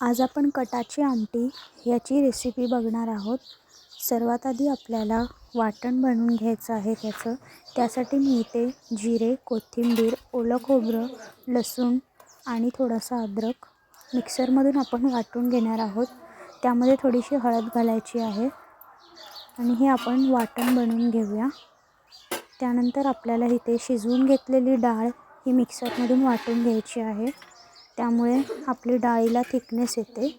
आज आपण कटाची आमटी याची रेसिपी बघणार आहोत. सर्वात आधी आपल्याला वाटण बनवून घ्यायचं आहे त्याचं. त्यासाठी मी इथे जिरे कोथिंबीर ओलं खोबरं लसूण आणि थोडासा अद्रक मिक्सरमधून आपण वाटून घेणार आहोत. त्यामध्ये थोडीशी हळद घालायची आहे आणि हे आपण वाटण बनवून घेऊया. त्यानंतर आपल्याला इथे शिजवून घेतलेली डाळ ही मिक्सरमधून वाटून घ्यायची आहे. त्यामुळे आपली डाळीला थिकनेस येते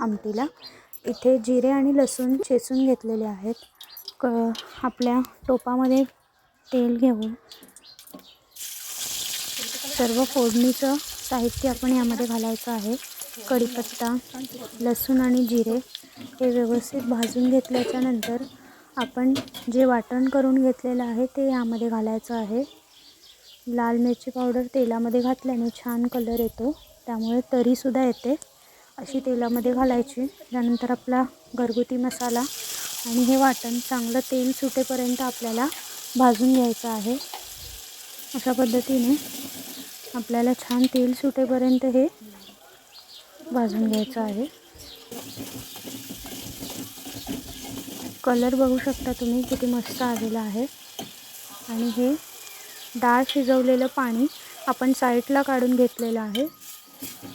आमटीला. इथे जिरे आणि लसूण चेचून घेतलेले आहेत. क आपल्या टोपामध्ये तेल घेऊन सर्व फोडणीचं साहित्य आपण यामध्ये घालायचं आहे. कढीपत्ता लसूण आणि जिरे हे व्यवस्थित भाजून घेतल्याच्यानंतर आपण जे वाटण करून घेतलेलं आहे ते यामध्ये घालायचं आहे. लाल मिरची पावडर तेलामध्ये घातल्याने छान कलर येतो. त्यामुळे तरीसुद्धा येते. अशी तेलामध्ये घालायची. त्यानंतर आपला घरगुती मसाला आणि हे वाटण. चांगलं तेल सुटेपर्यंत आपल्याला भाजून घ्यायचं आहे. अशा पद्धतीने आपल्याला छान तेल सुटेपर्यंत हे भाजून घ्यायचं आहे. कलर बघू शकता तुम्ही किती मस्त आलेला आहे. आणि हे डाळ शिजवलेलं पाणी आपण साईडला काढून घेतलेलं आहे.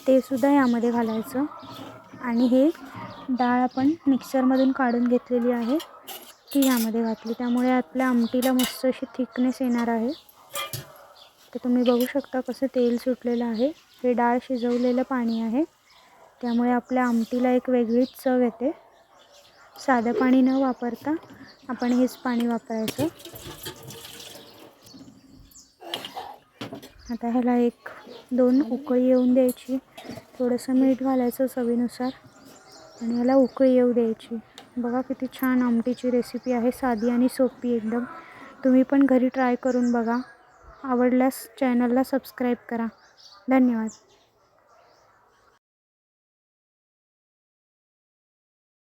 ते सुद्धा यामध्ये घालायचं. आणि हे डाळ आपण मिक्सरमधून काढून घेतलेली आहे. ती यामध्ये घातली. त्यामुळे आपल्या आमटीला मस्त अशी थिकनेस येणार आहे. तर तुम्ही बघू शकता कसं तेल सुटलेलं आहे. हे डाळ शिजवलेलं पाणी आहे. त्यामुळे आपल्या आमटीला एक वेगळीच चव येते. साधं पाणी न वापरता आपण हेच पाणी वापरायचं. आता ह्याला एक दोन उकळी येऊन द्यायची. थोडंसं मीठ घालायचं चवीनुसार. आणि ह्याला उकळी येऊ द्यायची. बघा किती छान आमटीची रेसिपी आहे. साधी आणि सोपी एकदम. तुम्ही पण घरी ट्राय करून बघा. आवडल्यास चॅनलला सबस्क्राईब करा. धन्यवाद.